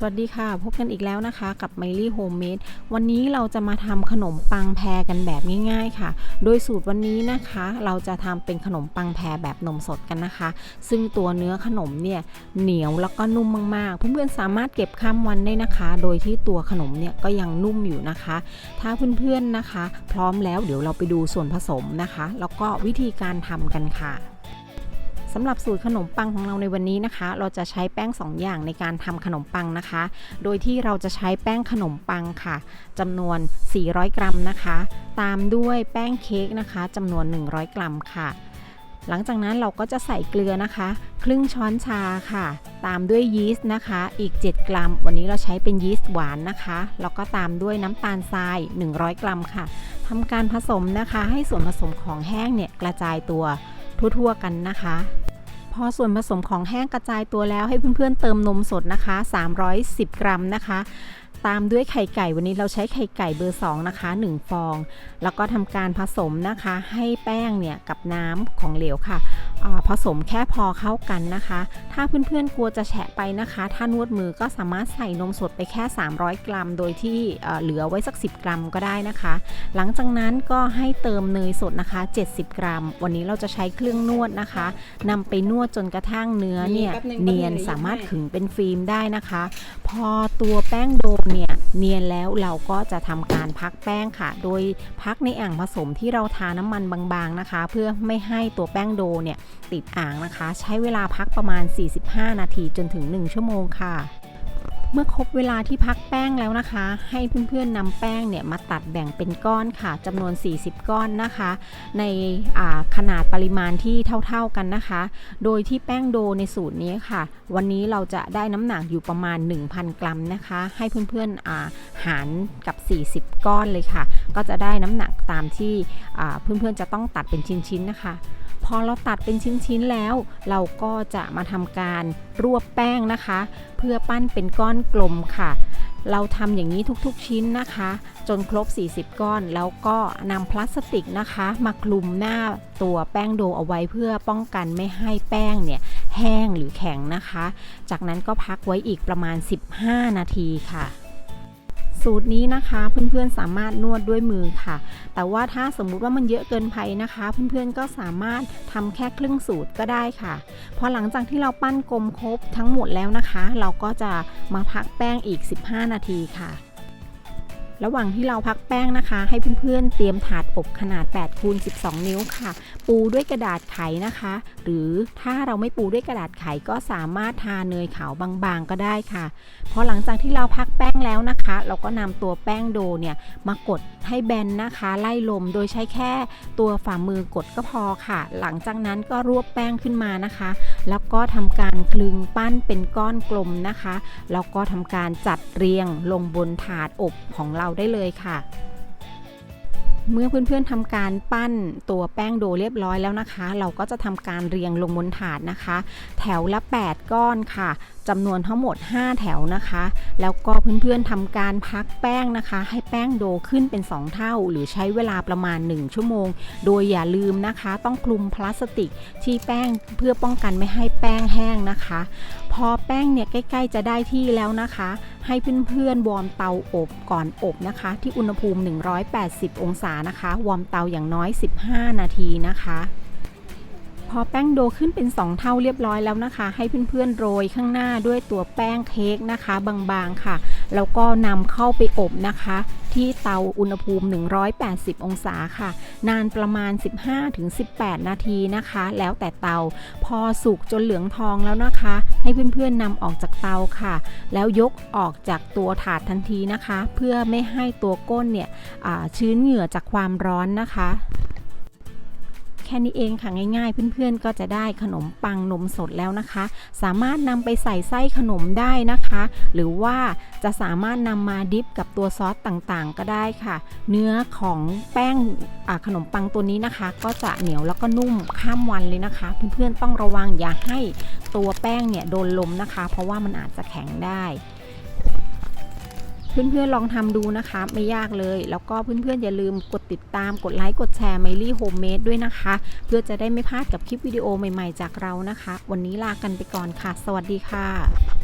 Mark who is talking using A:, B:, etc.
A: สวัสดีค่ะ พบกันอีกแล้วนะคะกับ m มลี่โฮมเมดวันนี้เราจะมาทำขนมปังแพรกันแบบง่ายๆค่ะ โดยสูตรวันนี้นะคะ เราจะทำเป็นขนมปังแพรแบบนมสดกันนะคะ ซึ่งตัวเนื้อขนมเนี่ยเหนียวแล้วก็นุ่มมากๆ เพื่อนๆสามารถเก็บข้ามวันได้นะคะ โดยที่ตัวขนมเนี่ยก็ยังนุ่มอยู่นะคะ ถ้าเพื่อนๆนะคะ พร้อมแล้วเดี๋ยวเราไปดูส่วนผสมนะคะ แล้วก็วิธีการทำกันค่ะ สำหรับสูตรขนมปังของเราในวันนี้นะคะ เราจะใช้แป้ง 2 อย่างในการทำขนมปังนะคะ โดยที่เราจะใช้แป้งขนมปังค่ะจำนวน 400 กรัมนะคะ ตามด้วยแป้งเค้กนะคะจำนวน 100 กรัมค่ะหลังจากนั้นเราก็จะใส่เกลือนะคะ ครึ่งช้อนชาค่ะ ตามด้วยยีสต์นะคะ อีก 7 กรัม วันนี้เราใช้เป็นยีสต์หวานนะคะ แล้วก็ตามด้วยน้ำตาลทราย 100 กรัมค่ะทำการผสมนะคะ ให้ส่วนผสมของแห้งเนี่ยกระจายตัว ทั่วๆกันนะคะ พอส่วนผสมของแห้งกระจายตัวแล้วให้เพื่อนๆเติมนมสดนะคะ 310 กรัมนะคะ ตามด้วยไข่ไก่วันนี้เราใช้ไข่ไก่เบอร์ 2 นะคะ 1 ฟอง แล้วก็ทำการผสมนะคะ ให้แป้งเนี่ยกับน้ำของเหลวค่ะอ่าผสมแค่พอเข้ากันนะคะ ถ้าเพื่อนๆกลัวจะแฉะไปนะคะ ถ้านวดมือก็สามารถใส่นมสดไปแค่ 300 กรัม โดยที่เอ่อเหลือไว้สัก 10 กรัมก็ได้นะคะ หลังจากนั้นก็ให้เติมเนยสดนะคะ 70 กรัม วันนี้เราจะใช้เครื่องนวดนะคะนำไปนวดจนกระทั่งเนื้อเนี่ย
B: แป๊บนึง
A: เนียน
B: แป๊บนึง
A: สามารถ
B: เดี๋ยว
A: ขึงเป็นฟิล์มได้นะคะ พอตัวแป้งโดเนี่ย เนียนแล้วเราก็จะทำการพักแป้งค่ะ โดยพักในอ่างผสมที่เราทาน้ำมันบางๆนะคะ เพื่อไม่ให้ตัวแป้งโดเนี่ยติดอ่างนะคะ ใช้เวลาพักประมาณ 45 นาทีจนถึง 1 ชั่วโมงค่ะ เมื่อครบเวลาที่พักแป้งแล้วนะคะ ให้เพื่อนๆนำแป้งเนี่ยมาตัดแบ่งเป็นก้อนค่ะจำนวน 40 ก้อนนะคะ ในขนาดปริมาณที่เท่าๆกันนะคะ โดยที่แป้งโดในสูตรนี้ค่ะ วันนี้เราจะได้น้ำหนักอยู่ประมาณ 1,000 กรัมนะคะ ให้เพื่อนๆอาหารกับ 40 ก้อนเลยค่ะ ก็จะได้น้ำหนักตามที่อ่าเพื่อนๆจะต้องตัดเป็นชิ้นๆนะคะ พอเราตัดเป็นชิ้นๆแล้ว เราก็จะมาทำการรวบแป้งนะคะ เพื่อปั้นเป็นก้อนกลมค่ะ เราทำอย่างนี้ทุกๆชิ้นนะคะ จนครบ 40 ก้อน แล้วก็นำพลาสติกนะคะ มาคลุมหน้าตัวแป้งโดเอาไว้เพื่อป้องกันไม่ให้แป้งเนี่ยแห้งหรือแข็งนะคะ จากนั้นก็พักไว้อีกประมาณ 15 นาทีค่ะ สูตรนี้นะคะเพื่อนๆสามารถนวดด้วยมือค่ะ แต่ว่าถ้าสมมุติว่ามันเยอะเกินไปนะคะ เพื่อนๆก็สามารถทำแค่ครึ่งสูตรก็ได้ค่ะ พอหลังจากที่เราปั้นกลมครบทั้งหมดแล้วนะคะ เราก็จะมาพักแป้งอีก 15 นาทีค่ะ ระหว่างที่เราพักแป้งนะคะ ให้เพื่อนๆเตรียมถาดอบขนาด8คูณ12 นิ้วค่ะ ปูด้วยกระดาษไขนะคะ หรือถ้าเราไม่ปูด้วยกระดาษไขก็สามารถทาเนยขาวบางๆก็ได้ค่ะพอหลังจากที่เราพักแป้งแล้วนะคะ เราก็นำตัวแป้งโดเนี่ยมากดให้แบนนะคะ ไล่ลมโดยใช้แค่ตัวฝ่ามือกดก็พอค่ะ หลังจากนั้นก็รวบแป้งขึ้นมานะคะ แล้วก็ทำการคลึงปั้นเป็นก้อนกลมนะคะแล้วก็ทำการจัดเรียงลงบนถาดอบของเราได้เลยค่ะ เมื่อเพื่อนๆทำการปั้นตัวแป้งโดเรียบร้อยแล้วนะคะ เราก็จะทำการเรียงลงบนถาดนะคะ แถวละ 8 ก้อนค่ะ จำนวนทั้งหมด 5 แถวนะคะ แล้วก็เพื่อนๆทำการพักแป้งนะคะ ให้แป้งโดขึ้นเป็น 2 เท่า หรือใช้เวลาประมาณ 1 ชั่วโมง โดยอย่าลืมนะคะ ต้องคลุมพลาสติกที่แป้งเพื่อป้องกันไม่ให้แป้งแห้งนะคะ พอแป้งเนี่ยใกล้ๆจะได้ที่แล้วนะคะ ให้เพื่อนๆวอร์มเตาอบก่อนอบนะคะ ที่อุณหภูมิ 180 องศานะคะ วอร์มเตาอย่างน้อย 15 นาทีนะคะ พอแป้งโดขึ้นเป็น 2 เท่าเรียบร้อยแล้วนะคะ ให้เพื่อนๆโรยข้างหน้าด้วยตัวแป้งเค้กนะคะ บางๆค่ะ แล้วก็นำเข้าไปอบนะคะ ที่เตาอุณหภูมิ 180 องศาค่ะ นานประมาณ 15-18 นาทีนะคะ แล้วแต่เตา พอสุกจนเหลืองทองแล้วนะคะ ให้เพื่อนๆนำออกจากเตาค่ะ แล้วยกออกจากตัวถาดทันทีนะคะ เพื่อไม่ให้ตัวก้นเนี่ยชื้นเหงื่อจากความร้อนนะคะ แค่นี้เองค่ะง่ายๆ เพื่อนๆ ก็จะได้ขนมปังนมสดแล้วนะคะ สามารถนำไปใส่ไส้ขนมได้นะคะ หรือว่าจะสามารถนำมาดิฟกับตัวซอสต่างๆ ก็ได้ค่ะ เนื้อของแป้งขนมปังตัวนี้นะคะ ก็จะเหนียวแล้วก็นุ่มข้ามวันเลยนะคะ เพื่อนๆต้องระวังอย่าให้ตัวแป้งเนี่ยโดนลมนะคะ เพราะว่ามันอาจจะแข็งได้ เพื่อนๆลองทำดูนะคะ ไม่ยากเลย แล้วก็เพื่อนๆอย่าลืมกดติดตามกดไลค์กดแชร์ไมลี่โฮมเมดด้วยนะคะ เพื่อจะได้ไม่พลาดกับคลิปวิดีโอใหม่ๆจากเรานะคะ วันนี้ลากันไปก่อนค่ะ สวัสดีค่ะ